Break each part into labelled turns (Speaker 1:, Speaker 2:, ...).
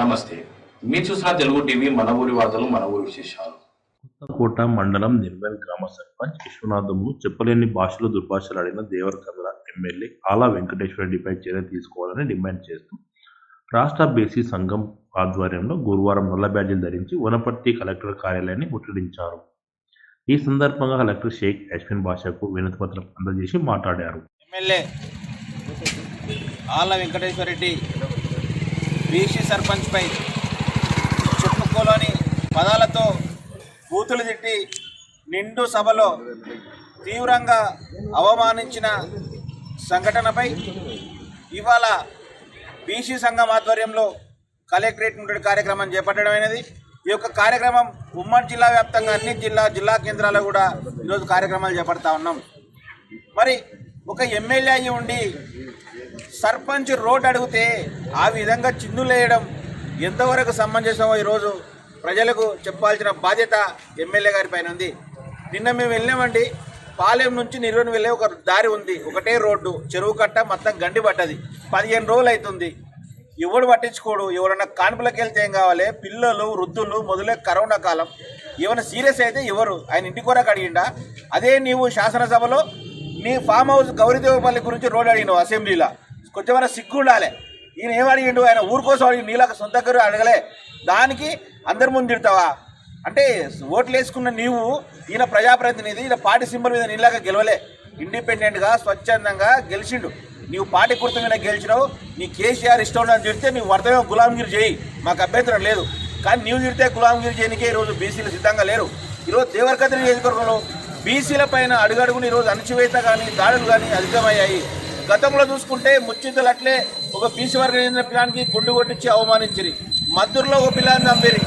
Speaker 1: నమస్తే. మీరు చూసిన తెలుగు టీవీ మన ఊరి వార్తలు మన ఊరి విశేషాలు.
Speaker 2: కొత్తకోట మండలం నిర్మల్ గ్రామ సర్పంచ్ విశ్వనాథంను చెప్పలేని భాషలో దుర్భాషలాడిన దేవరకద్ర ఎమ్మెల్యే ఆలా వెంకటేశ్వర రెడ్డిపై చర్య తీసుకోవాలని డిమాండ్ చేస్తూ రాష్ట్ర బీసీ సంఘం ఆధ్వర్యంలో గురువారం నల్ల బ్యాడ్జీలు ధరించి వనపర్తి కలెక్టర్ కార్యాలయాన్ని ముట్టడించారు. ఈ సందర్భంగా కలెక్టర్ షేక్ అశ్విన్ భాషకు వినతిపత్రం అందజేసి మాట్లాడారు.
Speaker 3: ఎమ్మెల్యే ఆళ్ళ వెంకటేశ్వరరెడ్డి బీసీ సర్పంచ్పై చుట్టుకోలోని పదాలతో బూతులు తిట్టి నిండు సభలో తీవ్రంగా అవమానించిన సంఘటనపై ఇవాళ బీసీ సంఘం ఆధ్వర్యంలో కలెక్టరేట్ నుండి కార్యక్రమం చేపట్టడమైనది ఈ యొక్క కార్యక్రమం ఉమ్మడి జిల్లా వ్యాప్తంగా అన్ని జిల్లా జిల్లా కేంద్రాల్లో కూడా ఈరోజు కార్యక్రమాలు చేపడతా ఉన్నాం. మరి ఒక ఎమ్మెల్యే అయి ఉండి సర్పంచ్ రోడ్ అడిగితే ఆ విధంగా చిందులేయడం ఎంతవరకు సమంజసమో ఈరోజు ప్రజలకు చెప్పాల్సిన బాధ్యత ఎమ్మెల్యే గారి పైన ఉంది. నిన్న మేము వెళ్ళామండి. పాలెం నుంచి నిర్వహణ వెళ్ళే ఒక దారి ఉంది. ఒకటే రోడ్డు. చెరువు కట్ట మొత్తం గండి పడ్డది. పదిహేను రోజులు అవుతుంది. ఎవడు పట్టించుకోడు? ఎవరన్నా కాన్పులకు వెళ్తే ఏం కావాలి? పిల్లలు వృద్ధులు మొదలే కరోనా కాలం. ఏమైనా సీరియస్ అయితే ఎవరు? ఆయన ఇంటి కొరకు అడిగిండా? అదే నీవు శాసనసభలో నీ ఫామ్ హౌస్ గౌరీదేవపల్లి గురించి రోడ్ అడిగినావు అసెంబ్లీలో. కొంచెమైనా సిగ్గు ఉండాలి ఈయన ఏం అడిగిండు? ఆయన ఊరు కోసం అడిగి నీళ్ళకి సొంత దగ్గర అడగలే. దానికి అందరి ముందు తిడతావా? అంటే ఓట్లు వేసుకున్న నీవు ఈయన ప్రజాప్రతినిధి ఈయన పార్టీ సింబల్ మీద నీళ్ళగా గెలవలే. ఇండిపెండెంట్గా స్వచ్ఛందంగా గెలిచిండు. నీవు పార్టీ కుర్త మీద గెలిచినావు. నీ కేసీఆర్ ఇష్టం అని చెప్తే నీవు వర్తమే గులాంగిరి చేయి. మాకు అభ్యంతరం లేదు. కానీ నీవు తిడితే గులాంగిరి చేయనికే ఈరోజు బీసీలు సిద్ధంగా లేరు. ఈరోజు దేవరకద్రి నియోజకవర్గంలో బీసీల పైన అడుగడుగుని ఈరోజు అణచివేత కానీ దాడులు కానీ అధికమయ్యాయి. గతంలో చూసుకుంటే ముచ్చింతలు అట్లే ఒక బీసీ వర్గం చెందిన పిల్లానికి గుండు కొట్టించి అవమానించిరి. మద్దూరులో ఒక పిల్లని చంపిరి.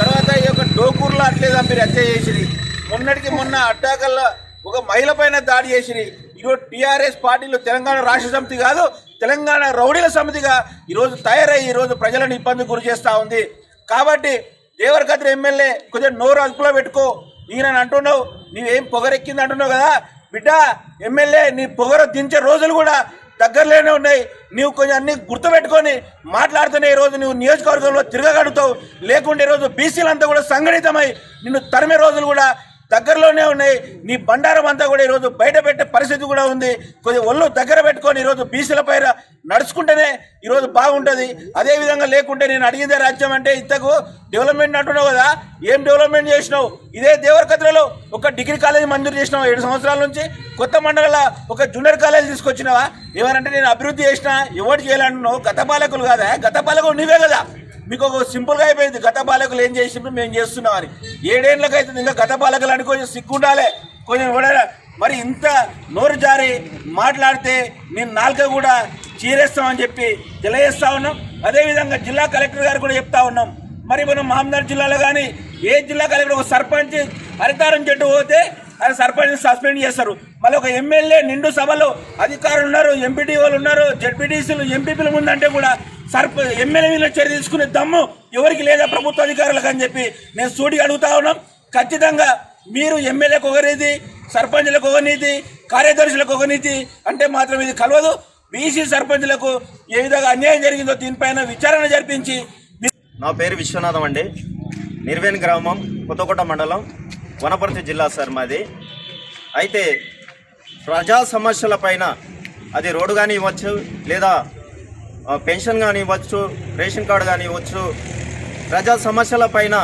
Speaker 3: తర్వాత ఈ యొక్క డోకూర్లో అట్లే చంపిరి హత్య చేసిరి. మొన్నటికి మొన్న అడ్డాకల్లా ఒక మహిళ పైన దాడి చేసిరి. ఈరోజు టీఆర్ఎస్ పార్టీలో తెలంగాణ రాష్ట్ర సమితి కాదు తెలంగాణ రౌడీల సమితిగా ఈరోజు తయారై ఈరోజు ప్రజలను ఇబ్బంది గురి చేస్తూ ఉంది. కాబట్టి దేవరకద్ర ఎమ్మెల్యే కొంచెం నోరు అదుపులో పెట్టుకో. ఈయన అంటున్నావు. నీవేం పొగరెక్కింది అంటున్నావు కదా? బిడ్డ ఎమ్మెల్యే నీ పొగర దించే రోజులు కూడా దగ్గరలోనే ఉన్నాయి. నీవు కొంచెం అన్ని గుర్తుపెట్టుకొని మాట్లాడుతూనే ఈరోజు నువ్వు నియోజకవర్గంలో తిరగగలుగుతావు. లేకుంటే ఈరోజు బీసీలంతా కూడా సంఘటితమై నిన్ను తరిమే రోజులు కూడా దగ్గరలోనే ఉన్నాయి. నీ బండారం అంతా కూడా ఈరోజు బయట పెట్టే పరిస్థితి కూడా ఉంది. కొద్దిగా ఒళ్ళు దగ్గర పెట్టుకొని ఈరోజు బీసీల పైన నడుచుకుంటేనే ఈరోజు బాగుంటుంది. అదేవిధంగా లేకుంటే నేను అడిగిందే రాజ్యం అంటే ఇంతకు డెవలప్మెంట్ అంటున్నావు కదా ఏం డెవలప్మెంట్ చేసినావు? ఇదే దేవరకత్రలో ఒక డిగ్రీ కాలేజ్ మంజూరు చేసినావు ఏడు సంవత్సరాల నుంచి. కొత్త మండల ఒక జూనియర్ కాలేజ్ తీసుకొచ్చినావా? ఏమనంటే నేను అభివృద్ధి చేసినా ఎవరు చేయాలంటున్నావు? గత పాలకులు కాదా? గత పాలకులు నీవే కదా. మీకు ఒక సింపుల్గా అయిపోయింది. గత పాలకులు ఏం చేసినప్పుడు మేము చేస్తున్నామని ఏడేళ్ళకి అయితే ఇంకా గత పాలకులు అని కొంచెం సిగ్గుండాలి. కొంచెం ఎవడైనా మరి ఇంత నోరు జారి మాట్లాడితే నేను నాలుక కూడా చీరేస్తామని చెప్పి తెలియజేస్తా ఉన్నాం. అదేవిధంగా జిల్లా కలెక్టర్ గారు కూడా చెప్తా ఉన్నాం. మరి మనం మహమ్మద్ జిల్లాలో కానీ ఏ జిల్లా కలెక్టర్ ఒక సర్పంచ్ హరితారం చెట్టు పోతే అది సర్పంచ్ సస్పెండ్ చేస్తారు. మళ్ళీ ఒక ఎమ్మెల్యే నిండు సభలో అధికారులు ఉన్నారు ఎంపీటీఓలు ఉన్నారు జడ్పీటీసీలు ఎంపీపీల ముందంటే కూడా సర్ప ఎమ్మెల్యే మీద చర్య తీసుకునే దమ్ము ఎవరికి లేదా ప్రభుత్వ అధికారులకు అని చెప్పి నేను సూటిగా అడుగుతా ఉన్నాం. ఖచ్చితంగా మీరు ఎమ్మెల్యేకు ఒక నీతి సర్పంచ్లకు ఒక నీతి కార్యదర్శులకు ఒక నీతి అంటే మాత్రం ఇది కలవదు. బీసీ సర్పంచ్లకు ఏ విధంగా అన్యాయం జరిగిందో దీనిపైన విచారణ జరిపించి
Speaker 4: నా పేరు విశ్వనాథం అండి. నిర్వేన్ గ్రామం కొత్తకోట మండలం వనపర్తి జిల్లా సార్ మాది. అయితే ప్రజా సమస్యల పైన అది రోడ్డు కానీ ఇవ్వచ్చు లేదా పెన్షన్ కానీ ఇవ్వచ్చు రేషన్ కార్డు కానీ ఇవ్వచ్చు. ప్రజా సమస్యల పైన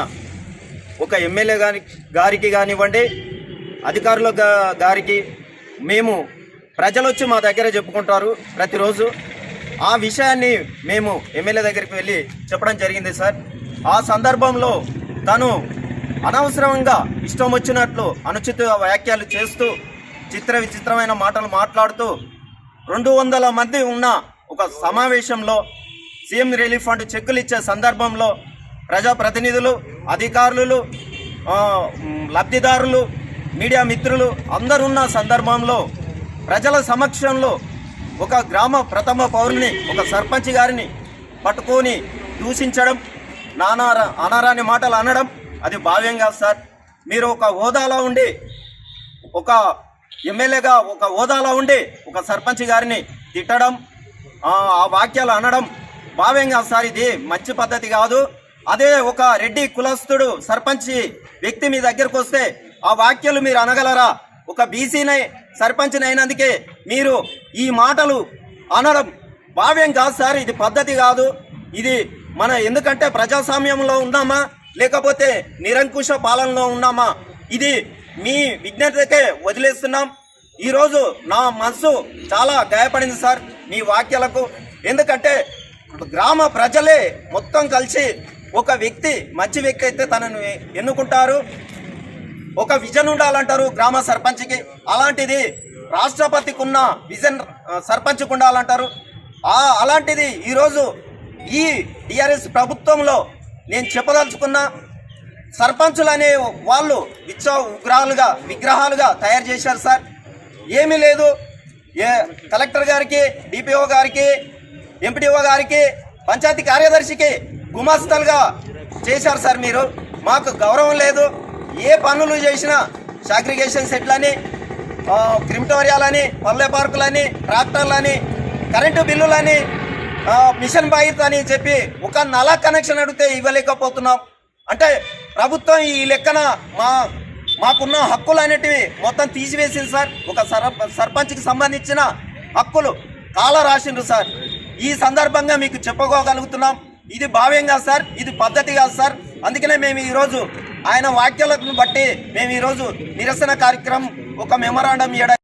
Speaker 4: ఒక ఎమ్మెల్యే గారి గారికి కానివ్వండి అధికారుల గారికి మేము ప్రజలు వచ్చి మా దగ్గర చెప్పుకుంటారు ప్రతిరోజు. ఆ విషయాన్ని మేము ఎమ్మెల్యే దగ్గరికి వెళ్ళి చెప్పడం జరిగింది సార్. ఆ సందర్భంలో తను అనవసరంగా ఇష్టం వచ్చినట్లు అనుచిత వ్యాఖ్యలు చేస్తూ చిత్ర విచిత్రమైన మాటలు మాట్లాడుతూ రెండు వందల మంది ఉన్న ఒక సమావేశంలో సీఎం రిలీఫ్ ఫండ్ చెక్కులు ఇచ్చే సందర్భంలో ప్రజాప్రతినిధులు అధికారులు లబ్ధిదారులు మీడియా మిత్రులు అందరున్న సందర్భంలో ప్రజల సమక్షంలో ఒక గ్రామ ప్రథమ పౌరుని ఒక సర్పంచ్ గారిని పట్టుకొని దూషించడం నానా అనారాని మాటలు అనడం అది భావ్యం కాదు సార్. మీరు ఒక హోదాలో ఉండి ఒక ఎమ్మెల్యేగా ఒక హోదాలో ఉండి ఒక సర్పంచ్ గారిని తిట్టడం ఆ వాక్యాలు అనడం భావ్యం కాదు సార్ ఇది మంచి పద్ధతి కాదు. అదే ఒక రెడ్డి కులస్తుడు సర్పంచ్ వ్యక్తి మీ దగ్గరకు వస్తే ఆ వాక్యాలు మీరు అనగలరా? ఒక బీసీనై సర్పంచ్ అయినందుకే మీరు ఈ మాటలు అనడం భావ్యం కాదు సార్ ఇది పద్ధతి కాదు. ఇది మన ఎందుకంటే ప్రజాస్వామ్యంలో ఉన్నామా? లేకపోతే నిరంకుశ పాలనలో ఉన్నామా? ఇది మీ విజ్ఞతకే వదిలేస్తున్నాం. ఈరోజు నా మనసు చాలా గాయపడింది సార్. మీ వాక్యాలకు. ఎందుకంటే గ్రామ ప్రజలే మొత్తం కలిసి ఒక వ్యక్తి మంచి వ్యక్తి అయితే తనను ఎన్నుకుంటారు. ఒక విజన్ ఉండాలంటారు గ్రామ సర్పంచ్కి. అలాంటిది రాష్ట్రపతికి ఉన్న విజన్ సర్పంచ్కి ఉండాలంటారు. అలాంటిది ఈరోజు ఈ టిఆర్ఎస్ ప్రభుత్వంలో నేను చెప్పదలుచుకున్న సర్పంచులు అనే వాళ్ళు విచ్చ ఉగ్రహాలుగా విగ్రహాలుగా తయారు చేశారు సార్. ఏమీ లేదు. ఏ కలెక్టర్ గారికి డిపిఓ గారికి ఎంపీడీఓ గారికి పంచాయతీ కార్యదర్శికి గుమాస్తలుగా చేశారు సార్ మీరు. మాకు గౌరవం లేదు. ఏ పనులు చేసినా సాగ్రిగేషన్ సెట్లని క్రిమిటోరియాలని పల్లె పార్కులని ట్రాక్టర్లని కరెంటు బిల్లులని మిషన్ బాయిత్ అని చెప్పి ఒక నల కనెక్షన్ అడిగితే ఇవ్వలేకపోతున్నాం. అంటే ప్రభుత్వం ఈ లెక్కన మా మాకున్న హక్కులు అనేటివి మొత్తం తీసివేసింది సార్. ఒక సర సర్పంచ్కి సంబంధించిన హక్కులు కాల రాసిండ్రు సార్. ఈ సందర్భంగా మీకు చెప్పుకోగలుగుతున్నాం. ఇది భావ్యం కాదు సార్ ఇది పద్ధతి కాదు సార్. అందుకనే మేము ఈరోజు ఆయన వాక్యాలను బట్టి మేము ఈరోజు నిరసన కార్యక్రమం ఒక మెమరాండం ఇవ్వడం